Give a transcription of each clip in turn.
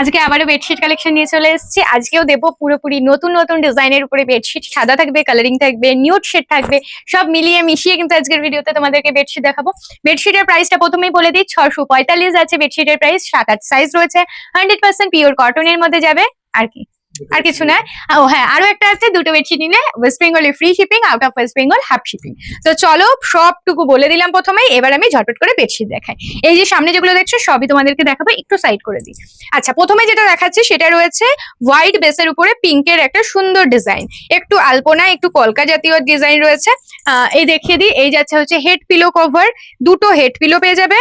আজকে আবারও bedsheet collection নিয়ে চলে এসেছি। আজকেও দেবো পুরোপুরি নতুন নতুন ডিজাইনের উপরে বেডশিট সাদা থাকবে কালারিং থাকবে নিউড শেড থাকবে, সব মিলিয়ে মিশিয়ে কিন্তু আজকের ভিডিওতে তোমাদেরকে বেডশিট দেখাবো। বেডশিটের প্রাইসটা প্রথমেই বলে দিই ছশো পঁয়তাল্লিশ আছে। বেডশিটের প্রাইস সাত আট সাইজ রয়েছে। হান্ড্রেড পার্সেন্ট পিওর কটনের মধ্যে যাবে। আর কি? আর কিছু না ও হ্যাঁ আরও একটা আছে, দুটো বেডশিট নিলে ওয়েস্ট বেঙ্গলে free shipping out of West Bengal half shipping তো চলো, সবটুকু বলে দিলাম প্রথমেই, এবার আমি ঝটপট করে বেডশিট দেখাই। এই যে সামনে যেগুলো দেখছ, সবই তোমাদেরকে দেখাবো, একটু সাইড করে দিই। আচ্ছা প্রথমে যেটা দেখাচ্ছি, সেটা রয়েছে হোয়াইট বেসের উপরে পিঙ্কের একটা সুন্দর ডিজাইন একটু আলপনা, একটু কলকা জাতীয় ডিজাইন রয়েছে। এই দেখিয়ে দিই, এই যাচ্ছে হচ্ছে হেড পিলো কভার দুটো হেড পিলো পেয়ে যাবে।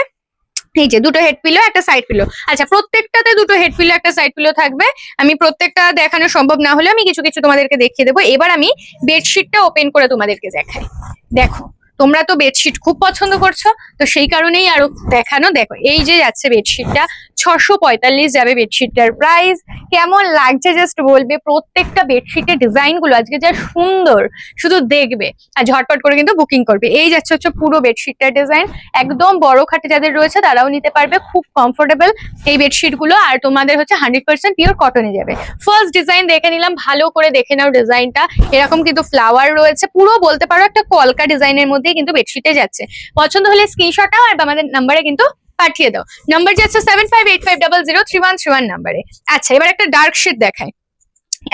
এই যে দুটো হেড পিলো একটা সাইড পিলো আচ্ছা প্রত্যেকটাতে দুটো হেড পিলো একটা সাইড পিলো থাকবে। আমি প্রত্যেকটা দেখানো সম্ভব না হলে আমি কিছু কিছু তোমাদেরকে দেখিয়ে দেবো। এবার আমি বেডশিটটা ওপেন করে তোমাদেরকে দেখাই। দেখো। তোমরা তো বেডশিট খুব পছন্দ করছ, তো সেই কারণেই আরও দেখানো। দেখো, এই যে যাচ্ছে বেডশিটটা ছশো পঁয়তাল্লিশ যাবে বেডশিটটার প্রাইস কেমন লাগছে জাস্ট বলবে, প্রত্যেকটা বেডশিটের ডিজাইনগুলো আজকে যা সুন্দর, শুধু দেখবে আর ঝটপট করে কিন্তু বুকিং করবে। এই যাচ্ছে হচ্ছে পুরো বেডশিটটার ডিজাইন একদম বড় খাটে যাদের রয়েছে, তারাও নিতে পারবে, খুব কমফোর্টেবল এই বেডশিটগুলো। আর তোমাদের হচ্ছে হান্ড্রেড পার্সেন্ট পিওর কটনে যাবে। ফার্স্ট ডিজাইন দেখে নিলাম, ভালো করে দেখে নাও ডিজাইনটা এরকম কিন্তু ফ্লাওয়ার রয়েছে। পুরো বলতে পারো একটা কলকা ডিজাইনের মধ্যে কিন্তু বেডশিটে যাচ্ছে। পছন্দ হলে স্ক্রিনশটটাও আর আমাদের নাম্বারে কিন্তু পাঠিয়ে দাও। নাম্বার যাচ্ছে seven five double zero three one three one নাম্বারে আচ্ছা এবার একটা ডার্ক শেড দেখায়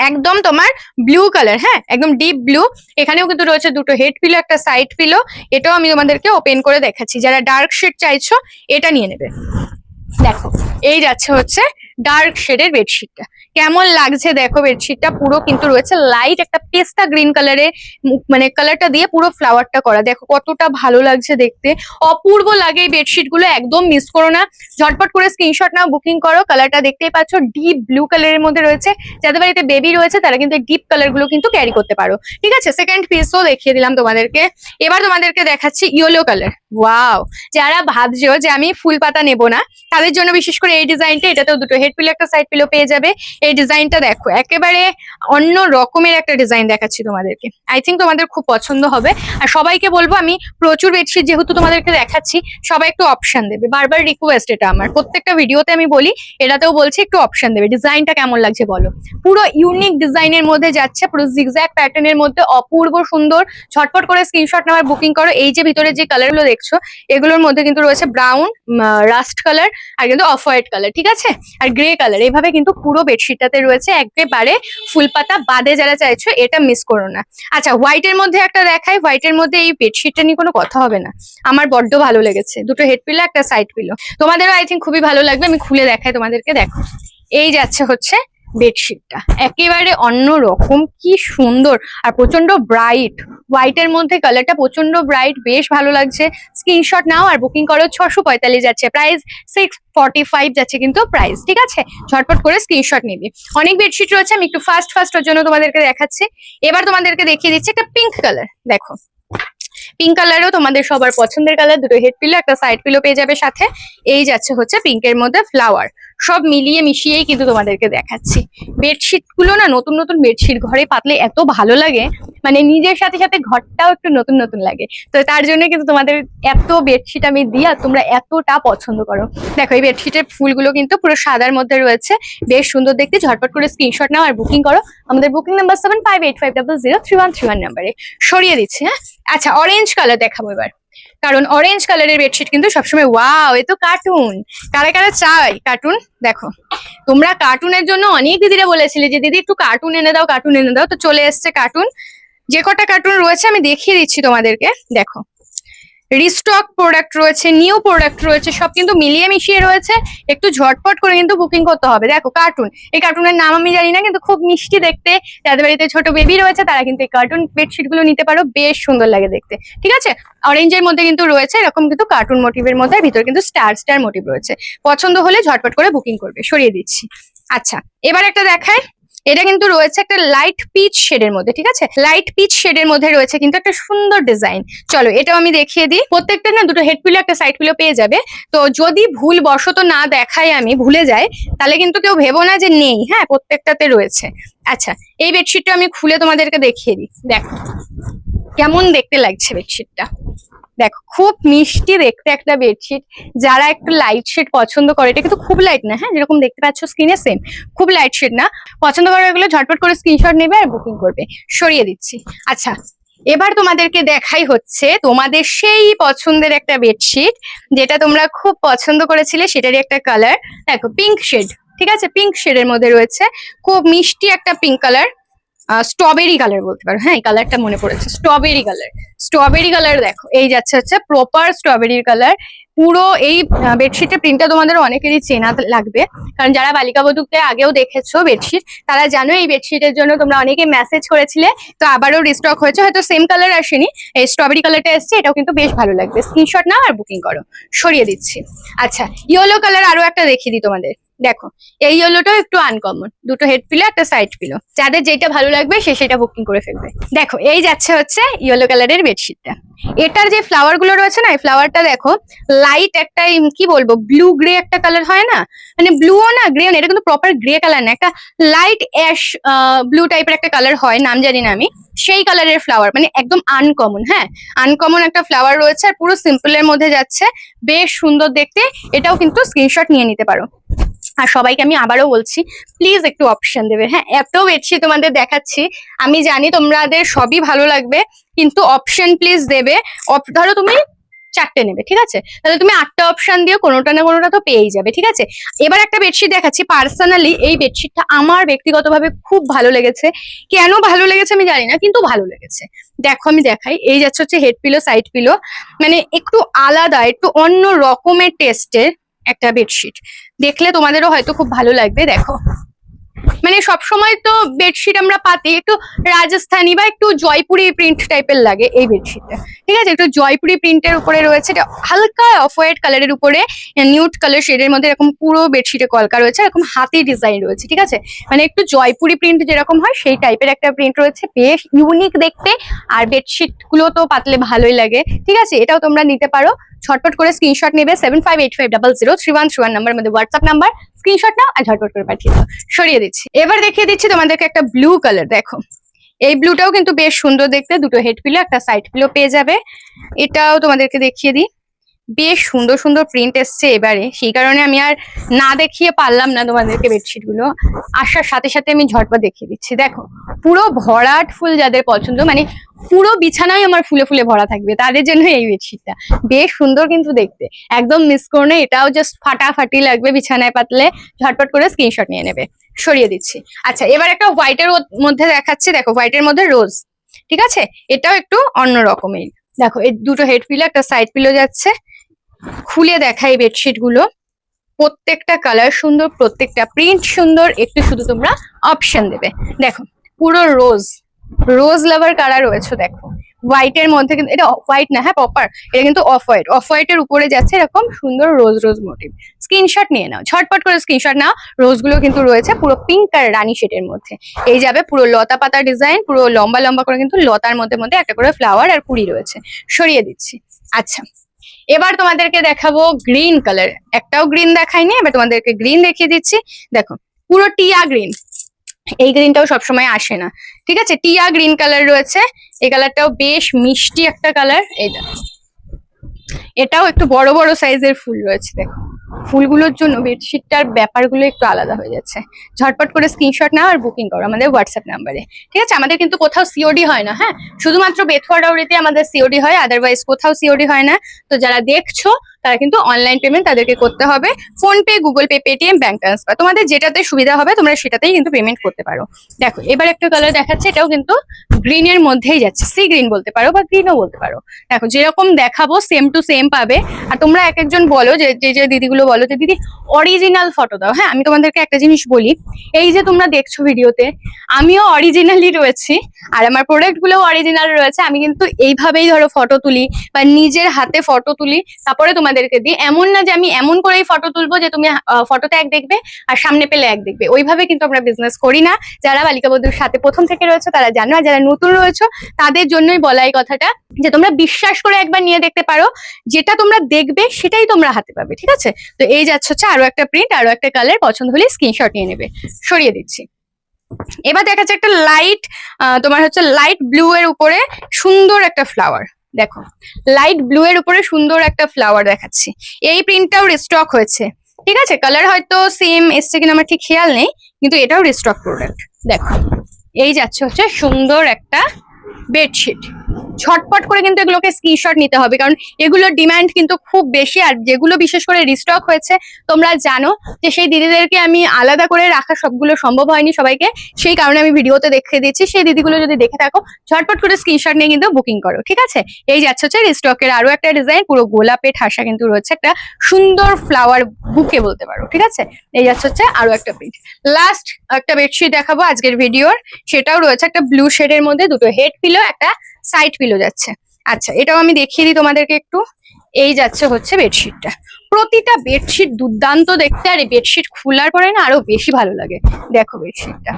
একদম তোমার ব্লু কালার হ্যাঁ? একদম ডিপ ব্লু এখানেও কিন্তু রয়েছে দুটো হেড পিলো একটা সাইড পিলো এটাও আমি তোমাদেরকে ওপেন করে দেখাচ্ছি। যারা ডার্ক শেড চাইছো, এটা নিয়ে নেবে। দেখো, এই যাচ্ছে হচ্ছে ডার্ক শেডের বেডশিটটা কেমন লাগছে দেখো বেডশিটটা পুরো কিন্তু রয়েছে লাইট একটা পেস্তা গ্রিন কালারে মানে কালারটা দিয়ে পুরো ফ্লাওয়ারটা করা। দেখো কতটা ভালো লাগছে দেখতে। অপূর্ব লাগে এই বেডশিটগুলো, একদম মিস করো না। ঝটপট করে স্ক্রিনশট নাও বুকিং করো। কালারটা দেখতেই পাচ্ছ ডিপ ব্লু কালারের মধ্যে রয়েছে। যাদের বাড়িতে বেবি রয়েছে, তারা কিন্তু ডিপ কালারগুলো কিন্তু ক্যারি করতে পারো। ঠিক আছে? সেকেন্ড পিসও দেখিয়ে দিলাম তোমাদেরকে। এবার তোমাদেরকে দেখাচ্ছি ইয়েলো কালার ওয়াও যারা ভাবছ যে আমি ফুল পাতা নেব না, তাদের জন্য বিশেষ করে এই ডিজাইনটা এটাতেও দুটো হেড পিলো একটা সাইড পিলো পেয়ে যাবে। এই ডিজাইনটা দেখো, একেবারে অন্য রকমের একটা ডিজাইন দেখাচ্ছি তোমাদেরকে। আই থিঙ্ক তোমাদের খুব পছন্দ হবে। আর সবাইকে বলব, আমি প্রচুর বেডশিট যেহেতু তোমাদেরকে দেখাচ্ছি, সবাই একটু অপশন দেবে। বারবার রিকোয়েস্ট এটা আমার। প্রত্যেকটা ভিডিওতে আমি বলি, এটাতেও বলছি, একটু অপশন দেবে। ডিজাইনটা কেমন লাগছে বলো? পুরো ইউনিক ডিজাইনের মধ্যে যাচ্ছে, পুরো জিগজ্যাক প্যাটার্নের মধ্যে অপূর্ব সুন্দর, ঝটপট করে স্ক্রিনশট নেওয়ার বুকিং করো। এই যে ভিতরে যে কালারগুলো দেখছ, এগুলোর মধ্যে কিন্তু রয়েছে ব্রাউন রাস্ট কালার আর কিন্তু অফ হোয়াইট কালার ঠিক আছে? আর গ্রে কালার এইভাবে কিন্তু পুরো বেডশিটটাতে রয়েছে, একেবারে ফুলপাতা বাদে যারা চাইছো এটা মিস করো না। আচ্ছা হোয়াইটের মধ্যে একটা দেখাই হোয়াইটের মধ্যে এই বেডশিটটা নিয়ে কোনো কথা হবে না। আমার বড্ড ভালো লেগেছে, দুটো হেড পিলো একটা সাইড পিলো তোমাদেরও আই থিঙ্ক খুবই ভালো লাগবে, আমি খুলে দেখাই তোমাদেরকে, দেখো। এই যাচ্ছে হচ্ছে বেডশিটটা। একেবারে অন্য রকম কি সুন্দর। আর প্রচণ্ড ব্রাইট হোয়াইটের মধ্যে কালারটা প্রচণ্ড ব্রাইট বেশ ভালো লাগছে। স্ক্রিনশট নাও আর বুকিং করো, ছশো পঁয়তাল্লিশ যাচ্ছে। প্রাইস সিক্স ফর্টি ফাইভ যাচ্ছে কিন্তু প্রাইস ঠিক আছে? ঝটপট করে স্ক্রিনশট নিবি। অনেক বেডশিট রয়েছে, আমি একটু ফাস্ট ফাস্টের জন্য তোমাদেরকে দেখাচ্ছি। এবার তোমাদেরকে দেখিয়ে দিচ্ছি একটা পিঙ্ক কালার দেখো। পিঙ্ক কালারও তোমাদের সবার পছন্দের কালার দুটো হেড পিলো একটা সাইড পিলো পেয়ে যাবে সাথে। এই যাচ্ছে হচ্ছে পিঙ্কের মধ্যে ফ্লাওয়ার সব মিলিয়ে মিশিয়েই কিন্তু তোমাদেরকে দেখাচ্ছি। বেডশিটগুলো না নতুন নতুন বেডশিট ঘরে পাতলে এত ভালো লাগে মানে নিজের সাথে সাথে ঘরটাও একটু নতুন নতুন লাগে। তো তার জন্য কিন্তু তোমাদের এত বেডশিট আমি দিই আর তোমরা এতটা পছন্দ করো। দেখো, এই বেডশিটের ফুলগুলো কিন্তু পুরো সাদার মধ্যে রয়েছে। বেশ সুন্দর দেখতে, ঝটপট করে স্ক্রিনশট নাও আর বুকিং করো। আমাদের booking number seven five eight five double zero three one three one নাম্বারে সরিয়ে দিচ্ছি হ্যাঁ? আচ্ছা অরেঞ্জ কালার দেখাবো এবার। কারণ অরেঞ্জ কালারের বেডশিট কিন্তু সবসময় ওয়াও এ তো কার্টুন কারা কারা চাই কার্টুন দেখো, তোমরা কার্টুনের জন্য অনেক দিদিরা বলেছিলে যে, দিদি, একটু কার্টুন এনে দাও কার্টুন এনে দাও। তো চলে এসছে কার্টুন যে কটা কার্টুন রয়েছে, আমি দেখিয়ে দিচ্ছি তোমাদেরকে। দেখো রিস্টক প্রোডাক্ট রয়েছে নিউ প্রোডাক্ট রয়েছে, সব কিন্তু মিলিয়ে মিশিয়ে রয়েছে। একটু ঝটপট করে কিন্তু বুকিং করতে হবে। দেখো কার্টুন এই কার্টুনের নাম আমি জানি না, কিন্তু খুব মিষ্টি দেখতে। যাদের বাড়িতে ছোট বেবি রয়েছে, তারা কিন্তু এই কার্টুন বেডশিটগুলো নিতে পারো, বেশ সুন্দর লাগে দেখতে। ঠিক আছে? অরেঞ্জের মধ্যে কিন্তু রয়েছে, এরকম কিন্তু কার্টুন মোটিভের মধ্যে ভিতরে কিন্তু স্টার স্টার মোটিভ রয়েছে। পছন্দ হলে ঝটপট করে বুকিং করবে। সরিয়ে দিচ্ছি। আচ্ছা এবার একটা দেখায় এটা কিন্তু রয়েছে একটা লাইট পিচ শেডের মধ্যে, ঠিক আছে? লাইট পিচ শেডের মধ্যে রয়েছে কিন্তু একটা সুন্দর ডিজাইন চলো, এটাও আমি দেখিয়ে দিই। প্রত্যেকটা না দুটো হেড পিলো একটা সাইড পিলো পেয়ে যাবে। তো যদি ভুল বশত না দেখাই আমি, ভুলে যাই, তাহলে কিন্তু কেউ ভেবো না যে নেই হ্যাঁ প্রত্যেকটাতে রয়েছে। আচ্ছা এই বেডশিটটা আমি খুলে তোমাদেরকে দেখিয়ে দিই। দেখো, কেমন দেখতে লাগছে বেডশিটটা দেখো, খুব মিষ্টি দেখতে একটা বেডশিট যারা একটু লাইট শেড পছন্দ করে, এটা কিন্তু খুব লাইট না হ্যাঁ? যেরকম দেখতে পাচ্ছ স্ক্রিনে সেম খুব লাইট শেড না। পছন্দ করে এগুলো ঝটপট করে স্ক্রিনশট নেবে আর বুকিং করবে। সরিয়ে দিচ্ছি। আচ্ছা এবার তোমাদেরকে দেখাই হচ্ছে তোমাদের সেই পছন্দের একটা বেডশিট যেটা তোমরা খুব পছন্দ করেছিলে, সেটারই একটা কালার দেখো পিঙ্ক শেড ঠিক আছে? পিঙ্ক শেডের মধ্যে রয়েছে। খুব মিষ্টি একটা পিঙ্ক কালার স্ট্রবেরি কালার বলতে পারো। হ্যাঁ কালারটা মনে পড়েছে। স্ট্রবেরি কালার স্ট্রবেরি কালার দেখো, এই যাচ্ছে হচ্ছে প্রপার স্ট্রবেরির কালার পুরো এই বেডশিটের প্রিন্টটা তোমাদের অনেকেরই চেনা লাগবে। কারণ যারা বালিকা বধূকে আগেও দেখেছ বেডশিট তারা জানো এই বেডশিটের জন্য তোমরা অনেকে মেসেজ করেছিলে, তো আবারও রিস্টক হয়েছে। হয়তো সেম কালার আসেনি। এই স্ট্রবেরি কালারটা এসছে, এটাও কিন্তু বেশ ভালো লাগবে। স্ক্রিনশট নাও আর বুকিং করো। সরিয়ে দিচ্ছি। আচ্ছা ইয়েলো কালার আরও একটা দেখিয়ে দিই তোমাদের। দেখো, এই ইয়েলোটাও একটু আনকমন দুটো হেড পিলো একটা সাইড পিলো যাদের যেটা ভালো লাগবে, সে সেটা বুকিং করে ফেলবে। দেখো, এই যাচ্ছে হচ্ছে ইয়েলো কালারের বেডশিটটা এটার যে ফ্লাওয়ারগুলো রয়েছে না, এই ফ্লাওয়ারটা দেখো লাইট একটা কি বলব ব্লু গ্রে একটা কালার হয় না? মানে ব্লুও না গ্রে না, এটা কিন্তু প্রপার গ্রে কালার না, একটা লাইট অ্যাশ ব্লু টাইপের একটা কালার হয়, নাম জানি না আমি। সেই কালারের ফ্লাওয়ার মানে একদম আনকমন হ্যাঁ? আনকমন একটা ফ্লাওয়ার রয়েছে আর পুরো সিম্পলের মধ্যে যাচ্ছে। বেশ সুন্দর দেখতে, এটাও কিন্তু স্ক্রিনশট নিয়ে নিতে পারো। আর সবাইকে আমি আবারও বলছি প্লিজ একটু অপশন দেবে। হ্যাঁ এত বেডশিট তোমাদের দেখাচ্ছি, আমি জানি তোমাদের সবই ভালো লাগবে, কিন্তু অপশন প্লিজ দেবে। ধরো তুমি চারটে নেবে, ঠিক আছে? তাহলে তুমি আটটা অপশন দিয়ে কোনোটা না কোনোটা তো পেয়েই যাবে, ঠিক আছে? এবার একটা বেডশিট দেখাচ্ছি পার্সোনালি এই বেডশিটটা আমার ব্যক্তিগতভাবে খুব ভালো লেগেছে। কেন ভালো লেগেছে আমি জানি না, কিন্তু ভালো লেগেছে। দেখো, আমি দেখাই, এই যাচ্ছে হচ্ছে হেড পিলো সাইড পিলো মানে একটু আলাদা, একটু অন্য রকমের টেস্টের একটা বেডশিট দেখলে তোমাদেরও হয়তো খুব ভালো লাগবে, দেখো। মানে সব সময় তো বেডশিট আমরা পাতি, একটু রাজস্থানি বা একটু জয়পুরি প্রিন্ট টাইপের লাগে এই বেডশিটটা ঠিক আছে? একটু জয়পুরি প্রিন্টের উপরে রয়েছে, এটা হালকা অফ হোয়াইট কালারের উপরে নিউট কালার শেডের মধ্যে এরকম পুরো বেডশিটে কলকা রয়েছে, এরকম হাতি ডিজাইন রয়েছে, ঠিক আছে? মানে একটু জয়পুরি প্রিন্ট যেরকম হয়, সেই টাইপের একটা প্রিন্ট রয়েছে, বেশ ইউনিক দেখতে, আর বেডশিটগুলো তো পাতলে ভালোই লাগে, ঠিক আছে? এটাও তোমরা নিতে পারো। ঝটপট করে স্ক্রিনশট নেবে seven five eight five double zero three one three one number মধ্যে হোয়াটসঅ্যাপ নাম্বার স্ক্রিনশট নাও আর ঝটপট করে পাঠিয়ে দাও। সরিয়ে দিচ্ছি। এবার দেখিয়ে দিচ্ছি তোমাদেরকে একটা ব্লু কালার দেখো। এই ব্লুটাও কিন্তু বেশ সুন্দর দেখতে, দুটো হেড পিলো একটা সাইড পিলো পেয়ে যাবে। এটাও তোমাদেরকে দেখিয়ে দিই। বেশ সুন্দর সুন্দর প্রিন্ট এসছে এবারে। সেই কারণে আমি আর না দেখিয়ে পারলাম না তোমাদেরকে বেডশিটগুলো আসার সাথে সাথে আমি ঝটপট দেখিয়ে দিচ্ছি। দেখো, পুরো ভরাট ফুল যাদের পছন্দ মানে পুরো বিছানায় আমার ফুলে ফুলে ভরা থাকবে, তাদের জন্য এই বেডশিটটা বেশ সুন্দর কিন্তু দেখতে। একদম মিস করো এটাও জাস্ট ফাটাফাটি লাগবে বিছানায় পাতলে। ঝটপট করে স্ক্রিনশট নিয়ে নেবে। সরিয়ে দিচ্ছি। আচ্ছা এবার একটা হোয়াইটের মধ্যে দেখাচ্ছি। দেখো হোয়াইটের মধ্যে রোজ ঠিক আছে? এটাও একটু অন্য রকমের। দেখো, এই দুটো হেড পিলো একটা সাইড পিলো যাচ্ছে। খুলে দেখাই বেডশিটগুলো প্রত্যেকটা কালার সুন্দর, প্রত্যেকটা প্রিন্ট সুন্দর, একটু শুধু তোমরা অপশন দেবে। দেখো, পুরো রোজ রোজ লাভার কালার রয়েছে দেখো। হোয়াইটের মধ্যে কিন্তু, এটা হোয়াইট না হ্যাঁ প্রপার এটা কিন্তু অফ হোয়াইট অফ হোয়াইটের উপরে যাচ্ছে এরকম সুন্দর রোজ রোজ মোটিভ স্ক্রিনশট নিয়ে নাও, ঝটপট করে স্ক্রিনশট নাও রোজগুলো কিন্তু রয়েছে পুরো পিঙ্ক আর রানী শেডের মধ্যে। এই যাবে পুরো লতা পাতা ডিজাইন পুরো লম্বা লম্বা করে কিন্তু লতার মধ্যে মধ্যে একটা করে ফ্লাওয়ার আর কুড়ি রয়েছে। সরিয়ে দিচ্ছি। আচ্ছা এবার তোমাদেরকে দেখাবো গ্রিন কালার একটাও গ্রিন দেখাইনি, এবার তোমাদেরকে গ্রিন দেখিয়ে দিচ্ছি। দেখো, পুরো টিয়া গ্রিন এই গ্রিনটাও সবসময় আসে না। ঠিক আছে? টিয়া গ্রিন কালার রয়েছে। এই কালারটাও বেশ মিষ্টি একটা কালার এই দেখো। এটাও একটু বড় বড় সাইজের ফুল রয়েছে, দেখো। ফুলগুলোর জন্য বেডশিটটার ব্যাপারগুলো একটু আলাদা হয়ে যাচ্ছে। ঝটপট করে স্ক্রিনশট নাও আর বুকিং করো আমাদের হোয়াটসঅ্যাপ নাম্বারে ঠিক আছে? আমাদের কিন্তু কোথাও সিওডি হয় না হ্যাঁ? শুধুমাত্র বেথুয়া ডাউরিতে আমাদের সিওডি হয় আদারওয়াইজ কোথাও সিওডি হয় না। তো যারা দেখছ তারা কিন্তু অনলাইন পেমেন্ট তাদেরকে করতে হবে। PhonePe Google pay Paytm bank transfer তোমাদের যেটাতে সুবিধা হবে, তোমরা সেটাতেই কিন্তু পেমেন্ট করতে পারো। দেখো, এবার একটা কালার দেখাচ্ছে, এটাও কিন্তু গ্রিনের মধ্যেই যাচ্ছে। সি গ্রিন বলতে পারো বা গ্রিনও বলতে পারো। দেখো, যেরকম দেখাবো সেম টু সেম পাবে। আর তোমরা এক একজন বলো, যে যে যে দিদিগুলো বলো যে, দিদি অরিজিনাল ফটো দাও। হ্যাঁ আমি তোমাদেরকে একটা জিনিস বলি, এই যে তোমরা দেখছ ভিডিওতে, আমিও অরিজিনালি রয়েছি, আর আমার প্রোডাক্টগুলো অরিজিনাল রয়েছে। আমি কিন্তু এইভাবেই ধরো ফটো তুলি বা নিজের হাতে ফটো তুলি, তারপরে তোমাদেরকে দিই। এমন না যে আমি এমন করেই ফটো তুলবো যে তুমি ফটোতে এক দেখবে আর সামনে পেলে এক দেখবে। ওইভাবে কিন্তু আমরা বিজনেস করি না। যারা বালিকা বধুর সাথে প্রথম থেকে রয়েছে, তারা জানো। আর যারা নতুন রয়েছে, তাদের জন্যই বলা এই কথাটা যে তোমরা বিশ্বাস করে একবার নিয়ে দেখতে পারো। যেটা তোমরা দেখবে, সেটাই তোমরা হাতে পাবে, ঠিক আছে? তো এই যাচ্ছে হচ্ছে আরও একটা প্রিন্ট আরও একটা কালার পছন্দ হলে স্ক্রিনশট নিয়ে নেবে। সরিয়ে দিচ্ছি। এবার দেখা যাচ্ছে একটা লাইট তোমার হচ্ছে লাইট ব্লু এর উপরে সুন্দর একটা ফ্লাওয়ার দেখো লাইট ব্লু এর উপরে সুন্দর একটা ফ্লাওয়ার দেখাচ্ছি। এই প্রিন্টটাও রিস্টক হয়েছে, ঠিক আছে? কালার হয়তো সেম এসছে কিনা আমার ঠিক খেয়াল নেই, কিন্তু এটাও রিস্টক প্রোডাক্ট দেখো, এই যাচ্ছে হচ্ছে সুন্দর একটা বেডশিট ঝটপট করে কিন্তু এগুলোকে স্ক্রিনশট নিতে হবে, কারণ এগুলোর ডিমান্ড কিন্তু খুব বেশি। আর যেগুলো বিশেষ করে রিস্টক হয়েছে, তোমরা জানো যে সেই দিদিদেরকে আমি আলাদা করে রাখা সবগুলো সম্ভব হয়নি সবাইকে। সেই কারণে আমি ভিডিওতে দেখে দিচ্ছি। সেই দিদিগুলো যদি দেখে থাকো, ঝটপট করে স্ক্রিনশট নিয়ে কিন্তু বুকিং করো, ঠিক আছে? এই যাচ্ছে হচ্ছে রিস্টকের আরও একটা ডিজাইন পুরো গোলাপে ঠাসা কিন্তু রয়েছে একটা সুন্দর ফ্লাওয়ার বুকে বলতে পারো, ঠিক আছে? এই যাচ্ছে হচ্ছে আরও একটা প্রিন্ট লাস্ট একটা বেডশিট দেখাবো আজকের ভিডিওর সেটাও রয়েছে একটা ব্লু শেডের মধ্যে, দুটো হেড পিলো একটা সাইড পিলো যাচ্ছে। আচ্ছা এটাও আমি দেখিয়ে দিই তোমাদেরকে একটু। এই যাচ্ছে হচ্ছে বেডশিটটা প্রতিটা বেডশিট দুর্দান্ত দেখতে, আর এই বেডশিট খোলার পরে না আরও বেশি ভালো লাগে। দেখো বেডশিটটা।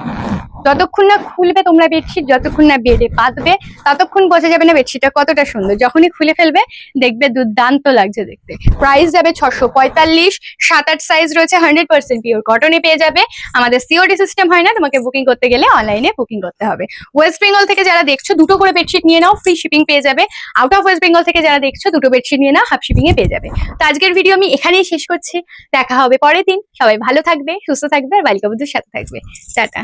যতক্ষণ না খুলবে তোমরা বেডশিট, যতক্ষণ না বেডে পাতবে, ততক্ষণ বোঝা যাবে না বেডশিটটা কতটা সুন্দর। যখনই খুলে ফেলবে, দেখবে দুর্দান্ত লাগছে দেখতে। প্রাইস যাবে ছশো পঁয়তাল্লিশ, সাত আট সাইজ রয়েছে হান্ড্রেড পার্সেন্ট পিওর কটনে পেয়ে যাবে। আমাদের সিওডি সিস্টেম হয় না, তোমাকে বুকিং করতে গেলে অনলাইনে বুকিং করতে হবে। ওয়েস্ট বেঙ্গল থেকে যারা দেখছ, দুটো করে বেডশিট নিয়ে নাও ফ্রি শিপিং পেয়ে যাবে। আউট অফ ওয়েস্ট বেঙ্গল থেকে যারা দেখছ, দুটো বেডশিট নিয়ে নাও হাফ শিপিং এ পেয়ে যাবে। তো আজকের ভিডিও আমি এখানেই শেষ করছি। দেখা হবে পরের দিন। সবাই ভালো থাকবে, সুস্থ থাকবে, আর বালিকা বন্ধুর সাথে থাকবে। টাটা।